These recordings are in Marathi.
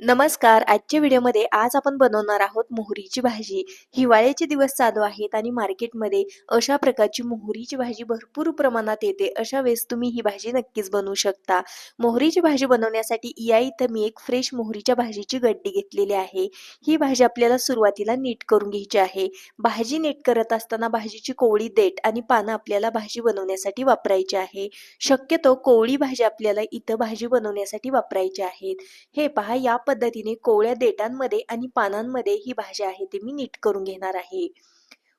नमस्कार. आजच्या व्हिडिओमध्ये आज आपण बनवणार आहोत मोहरीची भाजी. हिवाळ्याचे दिवस चालू आहेत आणि मार्केटमध्ये अशा प्रकारची मोहरीची भाजी भरपूर प्रमाणात येते. अशा वेळेस तुम्ही ही भाजी नक्कीच बनवू शकता. मोहरीची भाजी बनवण्यासाठी या इथं मी एक फ्रेश मोहरीच्या भाजीची गड्डी घेतलेली आहे. ही भाजी आपल्याला सुरुवातीला नीट करून घ्यायची आहे. भाजी नीट करत असताना भाजीची कोवळी देठ आणि पानं आपल्याला भाजी बनवण्यासाठी वापरायची आहे. शक्यतो कोवळी भाजी आपल्याला इथं भाजी बनवण्यासाठी वापरायची आहेत. हे पहा या पद्धतीने कोवळ्या देटांमध्ये आणि पानांमध्ये ही भाजी आहे ती मी नीट करून घेणार आहे.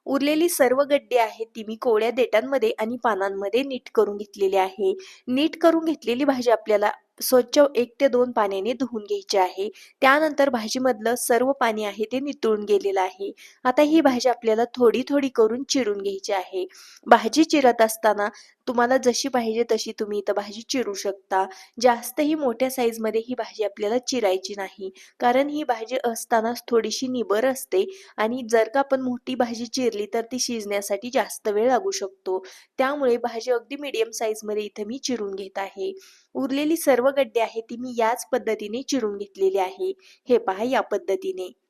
उरलेली सर्व गड्डे आहेत ती मी कोवळ्या देटांमध्ये आणि पानांमध्ये नीट करून घेतलेली आहे. नीट करून घेतलेली भाजी आपल्याला स्वच्छ एक ते दोन पाण्याने धुवून घ्यायची आहे. त्यानंतर भाजीमधलं सर्व पाणी आहे ते नितळून गेलेलं आहे. आता ही भाजी आपल्याला थोडी थोडी करून चिरून घ्यायची आहे. भाजी चिरत असताना तुम्हाला जशी पाहिजे तशी तुम्ही इथं भाजी चिरू शकता. जास्तही मोठ्या साईजमध्ये ही भाजी आपल्याला चिरायची नाही. कारण ही भाजी असतानाच थोडीशी निबर असते आणि जर का आपण मोठी भाजी चिरली तर ती शिजण्यासाठी जास्त वेळ लागू शकतो. त्यामुळे भाजी अगदी मीडियम साईजमध्ये इथं मी चिरून घेत आहे. उरलेली सर्व गड्डे आहेत ती मी याच पद्धतीने चिरून घेतलेली आहे. हे पहा या पद्धतीने.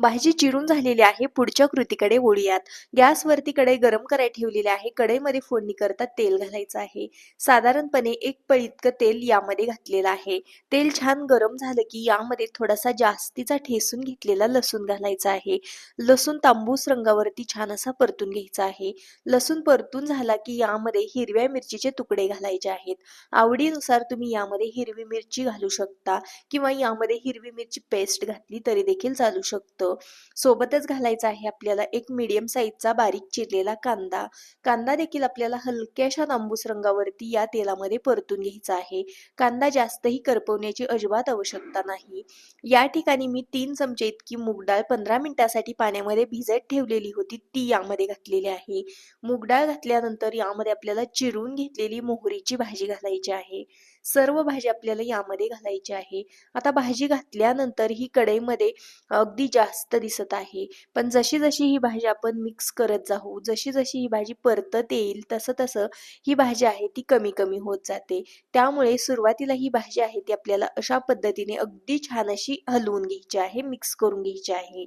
भाजी चिरून झालेली आहे पुढच्या कृतीकडे वळूयात. गॅसवरती कढई गरम करायला ठेवलेली आहे कढईमध्ये फोडणी करता तेल घालायचं आहे. साधारणपणे एक पळी इतकं तेल यामध्ये घातलेलं आहे. तेल छान गरम झालं की यामध्ये थोडासा जास्तीचा ठेसून घेतलेला लसूण घालायचा आहे. लसूण तांबूस रंगावरती छान असा परतून घ्यायचा आहे. लसूण परतून झाला की यामध्ये हिरव्या मिरचीचे तुकडे घालायचे आहेत. आवडीनुसार तुम्ही यामध्ये हिरवी मिरची घालू शकता किंवा यामध्ये हिरवी मिरची पेस्ट घातली तरी देखील चालू शकतं. सोबतच घालायचा आहे आपल्याला एक मीडियम साईजचा बारीक चिरलेला कांदा. कांदा देखील आपल्याला हलक्याशा तांबूस रंगावरती या तेलामध्ये परतून घ्यायचा आहे. कांदा जास्तही करपवण्याची अजिबात आवश्यकता नाही. या ठिकाणी मी तीन चमचे इतकी मूगडाळ पंधरा मिनिटासाठी पाण्यामध्ये भिजत ठेवलेली होती ती यामध्ये घातलेली आहे. मूगडाळ घातल्यानंतर यामध्ये आपल्याला चिरून घेतलेली मोहरीची भाजी घालायची आहे. सर्व भाजी आपल्याला यामध्ये घालायची आहे. आता भाजी घातल्यानंतर ही कढईमध्ये अगदी जास्त दिसत आहे. पण जशी जशी ही भाजी आपण मिक्स करत जाऊ जशी जशी ही भाजी परतत येईल तसं तसं ही भाजी आहे ती कमी कमी होत जाते. त्यामुळे सुरुवातीला ही भाजी आहे ती आपल्याला अशा पद्धतीने अगदी छान अशी हलवून घ्यायची आहे मिक्स करून घ्यायची आहे.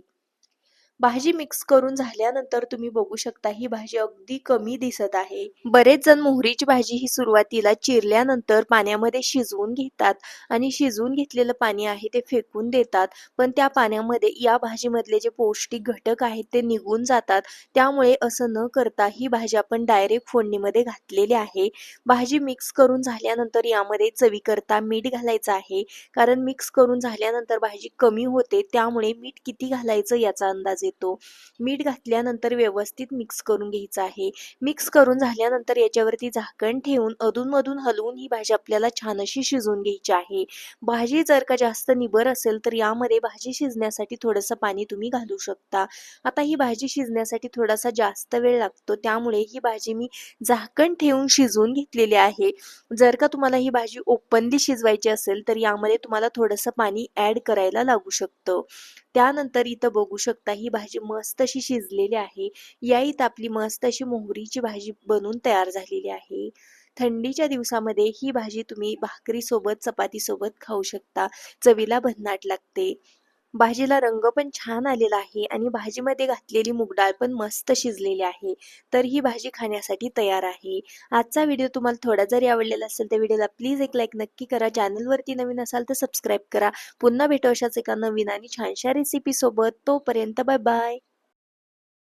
भाजी मिक्स करून झाल्यानंतर तुम्ही बघू शकता ही भाजी अगदी कमी दिसत आहे. बरेच जण मोहरीची भाजी ही सुरुवातीला चिरल्यानंतर पाण्यामध्ये शिजवून घेतात आणि शिजवून घेतलेलं पाणी आहे ते फेकून देतात. पण त्या पाण्यामध्ये या भाजीमधले जे पौष्टिक घटक आहेत ते निघून जातात. त्यामुळे असं न करता ही भाजी आपण डायरेक्ट फोडणीमध्ये घातलेली आहे. भाजी मिक्स करून झाल्यानंतर यामध्ये चवीकरता मीठ घालायचं आहे. कारण मिक्स करून झाल्यानंतर भाजी कमी होते त्यामुळे मीठ किती घालायचं याचा अंदाज येतो. मीठ घातल्यानंतर व्यवस्थित मिक्स करून घ्यायचं आहे. मिक्स करून झाल्यानंतर याच्यावरती झाकण ठेवून अधूनमधून हलवून ही भाजी आपल्याला छान अशी शिजवून घ्यायची आहे. भाजी जर का जास्त निबर असेल तर यामध्ये भाजी शिजण्यासाठी थोडंसं पाणी तुम्ही घालू शकता. आता ही भाजी शिजण्यासाठी थोडासा जास्त वेळ लागतो. त्यामुळे ही भाजी मी झाकण ठेवून शिजवून घेतलेली आहे. जर का तुम्हाला ही भाजी ओपनली शिजवायची असेल तर यामध्ये तुम्हाला थोडंसं पाणी ऍड करायला लागू शकतं. त्यानंतर इथं बघू शकता ही भाजी मस्त अशी शिजलेली आहे. या इथं आपली मस्त अशी मोहरीची भाजी बनून तयार झालेली आहे. थंडीच्या दिवसामध्ये ही भाजी तुम्ही भाकरी सोबत चपाती सोबत खाऊ शकता. चवीला भन्नाट लागते. भाजीला रंग पण छान आलेला आहे आणि भाजीमध्ये घातलेली मुगडाळ पण मस्त शिजलेली आहे. तर ही भाजी खाण्यासाठी तयार आहे. आजचा व्हिडिओ तुम्हाला थोडा जरी आवडलेला असेल तर व्हिडिओला प्लीज एक लाईक नक्की करा. चॅनलवरती नवीन असाल तर सबस्क्राईब करा. पुन्हा भेटू अशाच एका नवीन आणि छानशा रेसिपी सोबत. तोपर्यंत बाय बाय.